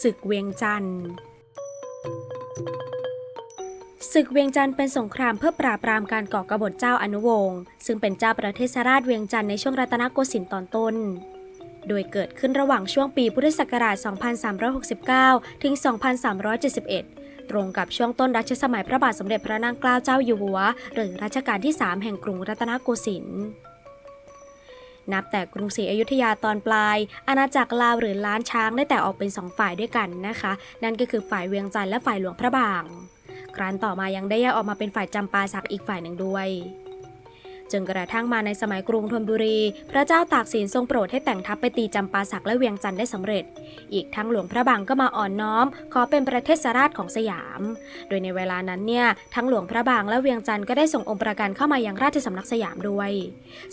ศึกเวียงจันทร์ศึกเวียงจันทร์เป็นสงครามเพื่อปราบปรามการก่อกบฏเจ้าอนุวงศ์ซึ่งเป็นเจ้าประเทศราชเวียงจันทร์ในช่วงรัตนโกสินทร์ตอนต้น โดยเกิดขึ้นระหว่างช่วงปีพุทธศักราช 2369 ถึง 2371 ตรงกับช่วงต้นรัชสมัยพระบาทสมเด็จพระนางเกล้าเจ้าอยู่หัว หรือรัชกาลที่ 3 แห่งกรุงรัตนโกสินทร์ นับแต่กรุงศรีอยุธยาตอนปลาย อาณาจักรลาวหรือล้านช้างได้แต่ออกเป็นสองฝ่ายด้วยกันนะคะ นั่นก็คือฝ่ายเวียงจันทร์และฝ่ายหลวงพระบาง ครั้นต่อมายังได้แยกออกมาเป็นฝ่ายจำปาสักอีกฝ่ายหนึ่งด้วย จนกระทั่งมาในสมัยกรุงธนบุรี พระเจ้าตากสินทรงโปรดให้แต่งทัพไปตีจำปาสักและเวียงจันทร์ได้สำเร็จ อีกทั้งหลวงพระบางก็มาอ่อนน้อม ขอเป็นประเทศราชของสยาม โดยในเวลานั้นเนี่ยทั้งหลวงพระบางและเวียงจันทร์ก็ได้ส่งองค์ประกันเข้ามายังราชสำนักสยามด้วย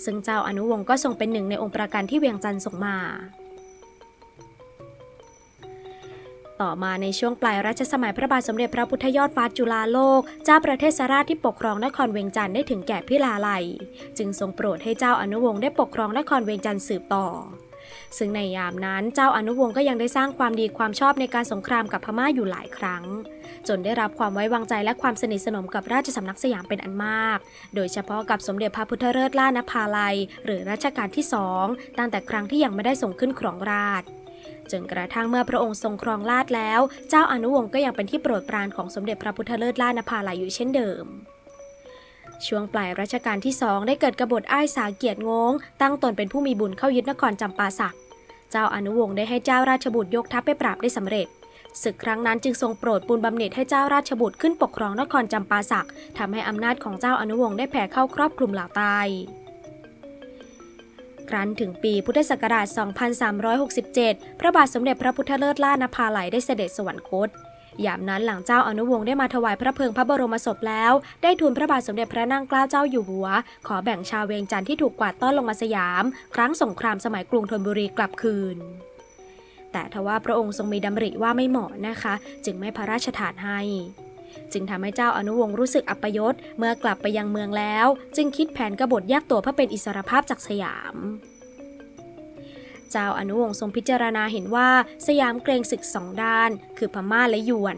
ซึ่งเจ้าอนุวงศ์ก็ทรงเป็นหนึ่งในองค์ประกันที่เวียงจันทร์ส่งมา ต่อมาในช่วงปลายรัชสมัยพระบาทสมเด็จพระพุทธยอดฟ้าจุฬาโลก เจ้าประเทศสราชที่ปกครองนครเวียงจันทร์ได้ถึงแก่พิลาไลยจึงทรงโปรดให้เจ้าอนุวงศ์ได้ปกครองนครเวียงจันทร์สืบต่อ ซึ่งในยามนั้นเจ้าอนุวงศ์ก็ยังได้สร้างความดีความชอบในการสงครามกับพม่าอยู่หลายครั้ง จนได้รับความไว้วางใจและความสนิทสนมกับราชสำนักสยามเป็นอันมาก โดยเฉพาะกับสมเด็จพระพุทธเลิศล่านภาลัย หรือรัชกาลที่สองตั้งแต่ครั้งที่ยังไม่ได้ส่งขึ้นครองราชย์ จนกระทั่งเมื่อพระองค์ทรงครองราชแล้ว เจ้าอนุวงศ์ก็ยังเป็นที่โปรดปรานของสมเด็จพระพุทธเลิศล่านภาลัยอยู่เช่นเดิม ช่วงปลายรัชกาลที่สองได้เกิดกบฏอ้ายสาเกียรติงง ตั้งตนเป็นผู้มีบุญเข้ายึดนครจำปาสัก เจ้าอนุวงศ์ได้ให้เจ้าราชบุตรยกทัพไปปราบได้สำเร็จศึกครั้งนั้นจึงทรงโปรดปูนบำเหน็จให้เจ้าราชบุตรขึ้นปกครองนครจำปาสักทำให้อำนาจของเจ้าอนุวงศ์ได้แผ่เข้าครอบคลุมเหล่าใต้ ครั้นถึงปีพุทธศักราช 2367 พระบาทสมเด็จพระพุทธเลิศล่านภาลัยได้เสด็จสวรรคตยามนั้นหลังเจ้าอนุวงศ์ได้มาถวายพระเพลิงพระบรมศพแล้ว ได้ทูลพระบาทสมเด็จพระนางเกล้าเจ้าอยู่หัว ขอแบ่งชาวเวียงจันทร์ที่ถูกกวาดต้อนลงมาสยาม ครั้งสงครามสมัยกรุงธนบุรีกลับคืน แต่ทว่าพระองค์ทรงมีดำริว่าไม่เหมาะนะคะ จึงไม่พระราชทานให้ จึงทำให้เจ้าอนุวงศ์รู้สึกอัปยศเมื่อกลับไปยังเมืองแล้ว จึงคิดแผนกบฏแยกตัวเพื่อเป็นอิสรภาพจากสยาม เจ้าอนุวงศ์ทรงพิจารณาเห็นว่าสยามเกรงศึกสองด้าน คือพม่าและยวน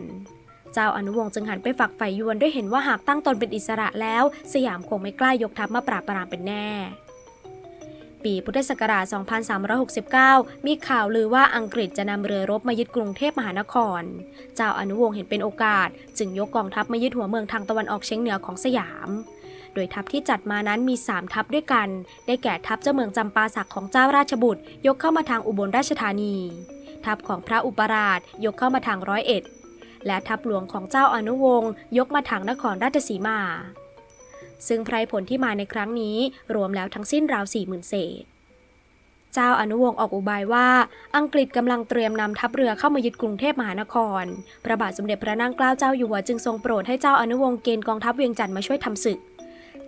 เจ้าอนุวงศ์จึงหันไปฝักใฝ่ยวนด้วยเห็นว่าหากตั้งตนเป็นอิสระแล้ว สยามคงไม่กล้ายกทัพมาปราบปรามเป็นแน่ ปีพุทธศักราช 2369 มีข่าวลือว่าอังกฤษจะนำเรือรบมายึดกรุงเทพมหานคร เจ้าอนุวงศ์เห็นเป็นโอกาส จึงยกกองทัพมายึดหัวเมืองทางตะวันออกเฉียงเหนือของสยาม โดยทัพที่จัดมานั้นมี 3 ทัพด้วยกัน ได้แก่ทัพเจ้าเมืองจำปาสักของเจ้าราชบุตร ยกเข้ามาทางอุบลราชธานี ทัพของพระอุปราชยกเข้ามาทางร้อยเอ็ด และทัพหลวงของเจ้าอนุวงศ์ยกมาทางนครราชสีมา ซึ่งไพรผลที่มาในครั้งนี้รวมแล้วทั้งสิ้นราวสี่หมื่นเศษ เจ้าอนุวงศ์ออกอุบายว่าอังกฤษกำลังเตรียมนำทัพเรือเข้ามายึดกรุงเทพมหานคร พระบาทสมเด็จพระนางเกล้าเจ้าอยู่หัวจึงทรงโปรดให้เจ้าอนุวงศ์เกณฑ์กองทัพเวียงจันทร์มาช่วยทำศึก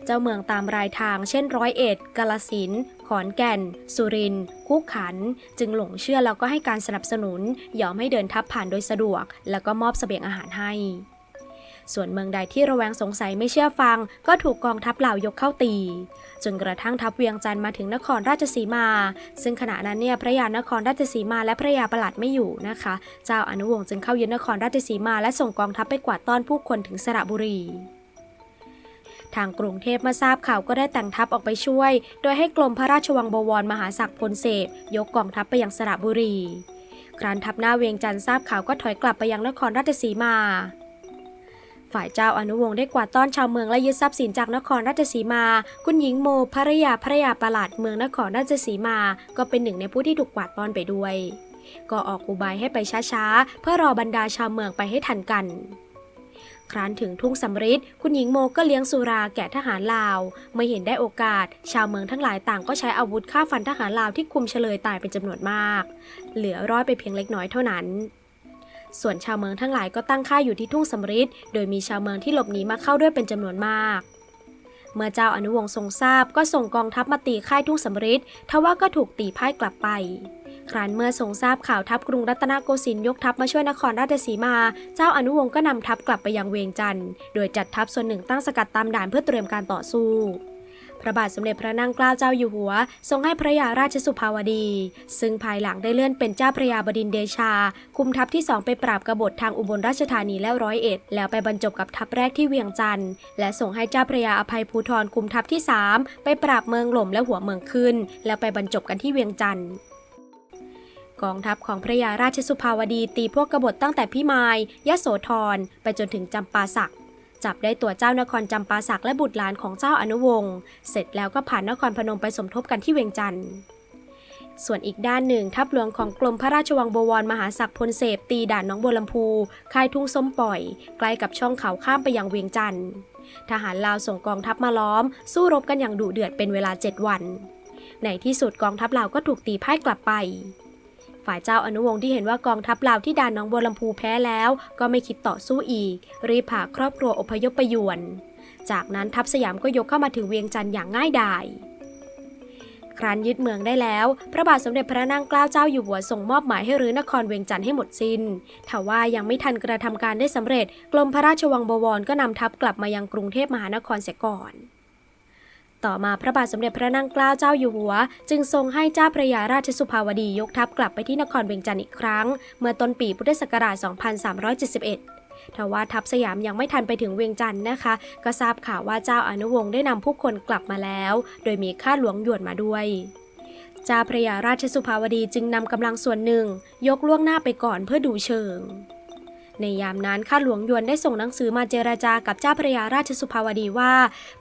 เจ้าเมืองตามรายทางเช่นร้อยเอ็ดกาลสิน ขอนแก่น สุรินทร์คุกขัน จึงหลงเชื่อแล้วก็ให้การสนับสนุน ยอมให้เดินทัพผ่านโดยสะดวก แล้วก็มอบเสบียงอาหารให้ ส่วนเมืองใดที่ระแวงสงสัยไม่เชื่อฟัง ก็ถูกกองทัพเหล่ายกเข้าตี จนกระทั่งทัพเวียงจันทร์มาถึงนครราชสีมา ซึ่งขณะนั้นเนี่ยพระยานครราชสีมาและพระยาประหลัดไม่อยู่นะคะ เจ้าอนุวงศ์จึงเข้ายึดนครราชสีมาและส่งกองทัพไปกวาดต้อนผู้คนถึงสระบุรีทางกรุงเทพมื่อทราบข่าวก็ได้แต่งทัพออกไปช่วย โดยให้กรมพระราชวังบวรมหาศักดิ์พลเสพยกกองทัพไปยังสระบุรี ครั้นทัพหน้าเวียงจันทร์ทราบข่าวก็ถอยกลับไปยังนครราชสีมา ฝ่ายเจ้าอนุวงศ์ได้กวาดต้อนชาวเมืองและยึดทรัพย์สินจากนครราชสีมา คุณหญิงโมภรยาภรยาประหลัดเมืองนครราชสีมา ก็เป็นหนึ่งในผู้ที่ถูกกวาดต้อนไปด้วย ก็ออกอุบายให้ไปช้าๆ เพื่อรอบรรดาชาวเมืองไปให้ทันกัน ครั้นถึงทุ่งสำริดคุณหญิงโมก็เลี้ยงสุราแก่ทหารลาวเมื่อเห็นได้โอกาส ชาวเมืองทั้งหลายต่างก็ใช้อาวุธฆ่าฟันทหารลาวที่คุมเฉลยตายเป็นจำนวนมาก เหลือรอดไปเพียงเล็กน้อยเท่านั้น ส่วนชาวเมืองทั้งหลายก็ตั้งค่ายอยู่ที่ทุ่งสำริดโดยมีชาวเมืองที่หลบหนีมาเข้าด้วยเป็นจำนวนมาก เมื่อเจ้าอนุวงศ์ทรงทราบก็ส่งกองทัพมาตีค่ายทุ่งสำริดทว่าก็ถูกตีพ่ายกลับไป ครั้นเมื่อทรงทราบข่าวทัพกรุงรัตนโกสินทร์ยกทัพมาช่วยนครราชสีมา เจ้าอนุวงศ์ก็นำทัพกลับไปยังเวียงจันทร์โดยจัดทัพส่วนหนึ่งตั้งสกัดตามด่านเพื่อเตรียมการต่อสู้ ระบาทสมเด็จพระนั่งเกล้าเจ้าอยู่หัว ทรงให้พระยาราชสุภาวดี ซึ่งภายหลังได้เลื่อนเป็นเจ้าพระยาบดินเดชา คุมทัพที่สองไปปราบกบฏทางอุบลราชธานีและร้อยเอ็ด แล้วไปบรรจบกับทัพแรกที่เวียงจันทร์ และส่งให้เจ้าพระยาอภัยภูธรคุมทัพที่สามไปปราบเมืองหล่มและหัวเมืองขึ้น แล้วไปบรรจบกันที่เวียงจันทร์กองทัพของพระยาราชสุภาวดีตีพวกกบฏตั้งแต่พิมายยโสธรไปจนถึงจำปาสัก จับได้ตัวเจ้านครจำปาสักและบุตรหลานของเจ้าอนุวงศ์ เสร็จแล้วก็ผ่านนครพนมไปสมทบกันที่เวียงจันทร์ส่วนอีกด้านหนึ่งทัพหลวงของกรมพระราชวังบวรมหาศักดิ์พลเสพตีด่านน้องบัวลำพูค่ายทุ่งส้มปล่อย ใกล้กับช่องเขาข้ามไปยังเวียงจันทร์ทหารลาวส่งกองทัพมาล้อม สู้รบกันอย่างดุเดือดเป็นเวลา 7 วัน ในที่สุดกองทัพลาวก็ถูกตีพ่ายกลับไป ฝ่ายเจ้าอนุวงศ์ที่เห็นว่ากองทัพลาวที่ด่านหน้องบัวลำพูแพ้แล้ว ก็ไม่คิดต่อสู้อีก รีบพาครอบครัวอพยพไปยวน จากนั้นทัพสยามก็ยกเข้ามาถึงเวียงจันทร์อย่างง่ายดายครั้นยึดเมืองได้แล้ว พระบาทสมเด็จพระนางเกล้าเจ้าอยู่หัวส่งมอบหมายให้รื้อนครเวียงจันทร์ให้หมดสิน้นทว่ายังไม่ทันกระทำการได้สำเร็จ กรมพระราชวังบวรก็นำทัพกลับมายังกรุงเทพมหานครเสียก่อน ต่อมาพระบาทสมเด็จพระนางเกล้าเจ้าอยู่หัว จึงทรงให้เจ้าพระยาราชสุภาวดียกทัพกลับไปที่นครเวียงจันทร์อีกครั้ง เมื่อต้นปีพุทธศักราช 2371ทว่าทัพสยามยังไม่ทันไปถึงเวียงจันทร์นะคะ ก็ทราบข่าวว่าเจ้าอนุวงศ์ได้นำผู้คนกลับมาแล้ว โดยมีข้าหลวงหยวนมาด้วยเจ้าพระยาราชสุภาวดีจึงนำกำลังส่วนหนึ่ง ยกล่วงหน้าไปก่อนเพื่อดูเชิง ในยามนั้นข้าหลวงยวนได้ส่งหนังสือมาเจราจากับเจ้าพระยาราชสุภาวดีว่า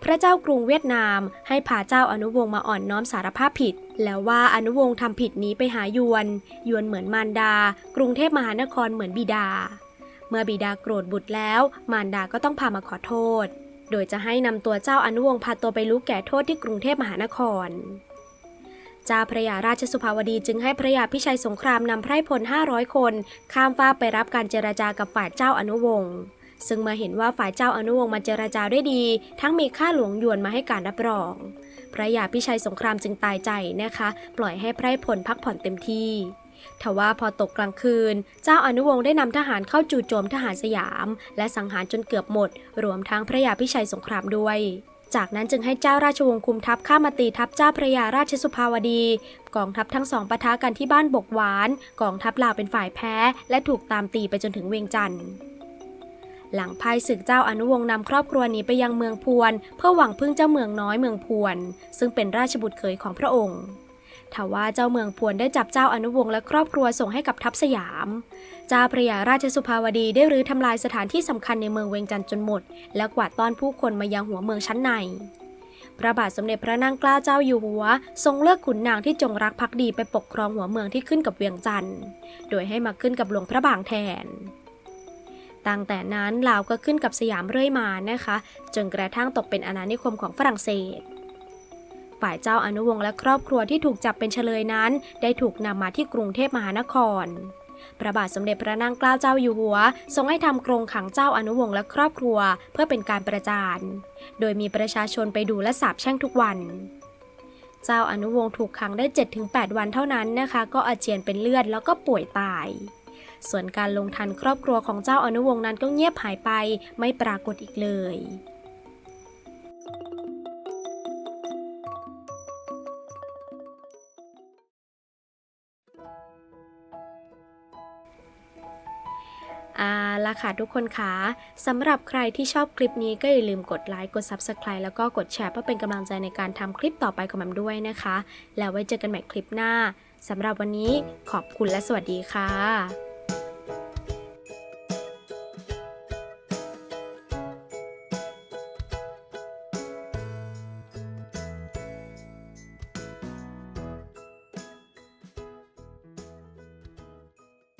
พระเจ้ากรุงเวียดนาม ให้พาเจ้าอนุวงศ์มาอ่อนน้อมสารภาพผิด แล้วว่าอนุวงศ์ทำผิดนี้ไปหายวนยวนเหมือนมารดา กรุงเทพมหานครเหมือนบิดา เมื่อบิดาโกรธบุตรแล้ว มารดาก็ต้องพามาขอโทษ โดยจะให้นำตัวเจ้าอนุวงศ์พาตัวไปรู้แก่โทษที่กรุงเทพมหานคร เจ้าพระยาราชสุภาวดีจึงให้พระยาพิชัยสงครามนำไพร่พล 500 คน ข้ามฟ้าไปรับการเจรจากับฝ่ายเจ้าอนุวงศ์ซึ่งมื่อเห็นว่าฝ่ายเจ้าอนุวงศ์มาเจรจาได้ดี ทั้งมีข้าหลวงยวนมาให้การรับรอง พระยาพิชัยสงครามจึงตายใจนะคะ ปล่อยให้ไพร่พลพักผ่อนเต็มที่ทว่าพอตกกลางคืน เจ้าอนุวงศ์ได้นำทหารเข้าจู่โจมทหารสยาม และสังหารจนเกือบหมด รวมทั้งพระยาพิชัยสงครามด้วย จากนั้นจึงให้เจ้าราชวงศ์คุมทัพข้ามาตีทัพเจ้าพระยาราชสุภาวดี กองทัพทั้งสองปะทะกันที่บ้านบกหวาน กองทัพลาวเป็นฝ่ายแพ้ และถูกตามตีไปจนถึงเวียงจันทร์หลังภายศึกเจ้าอนุวงศ์นำครอบครัวหนี้ไปยังเมืองพวน เพื่อหวังพึ่งเจ้าเมืองน้อยเมืองพวน ซึ่งเป็นราชบุตรเขยของพระองค์ ทว่าเจ้าเมืองพวนได้จับเจ้าอนุวงศ์และครอบครัวส่งให้กับทัพสยาม เจ้าพระยาราชสุภาวดีได้รื้อทำลายสถานที่สำคัญในเมืองเวียงจันทร์จนหมด และกวาดต้อนผู้คนมายังหัวเมืองชั้นใน พระบาทสมเด็จพระนางเกล้าเจ้าอยู่หัว ทรงเลือกขุนนางที่จงรักภักดีไปปกครองหัวเมืองที่ขึ้นกับเวียงจันทร์โดยให้มาขึ้นกับหลวงพระบางแทนตั้งแต่นั้นลาวก็ขึ้นกับสยามเรื่อยมานะคะ จนกระทั่งตกเป็นอาณานิคมของฝรั่งเศส ฝ่ายเจ้าอนุวงศ์และครอบครัวที่ถูกจับเป็นเฉลยนั้น ได้ถูกนำมาที่กรุงเทพมหานครพระบาทสมเด็จพระนางเกล้าเจ้าอยู่หัว ทรงให้ทำกรงขังเจ้าอนุวงศ์และครอบครัว เพื่อเป็นการประจาน โดยมีประชาชนไปดูและสาบแช่งทุกวัน เจ้าอนุวงศ์ถูกขังได้ 7-8 วันเท่านั้นนะคะ ก็อาเจียนเป็นเลือดแล้วก็ป่วยตาย ส่วนการลงทันครอบครัวของเจ้าอนุวงศ์นั้นก็เงียบหายไป ไม่ปรากฏอีกเลย อ่าละค่ะทุกคนคะสำหรับใครที่ชอบคลิปนี้ก็อย่าลืมกดไลค์กด Subscribe แล้วก็กดแชร์เพื่อเป็นกำลังใจในการทำคลิปต่อไปของแมมด้วยนะคะ แล้วไว้เจอกันใหม่คลิปหน้าสำหรับวันนี้ขอบคุณและสวัสดีค่ะ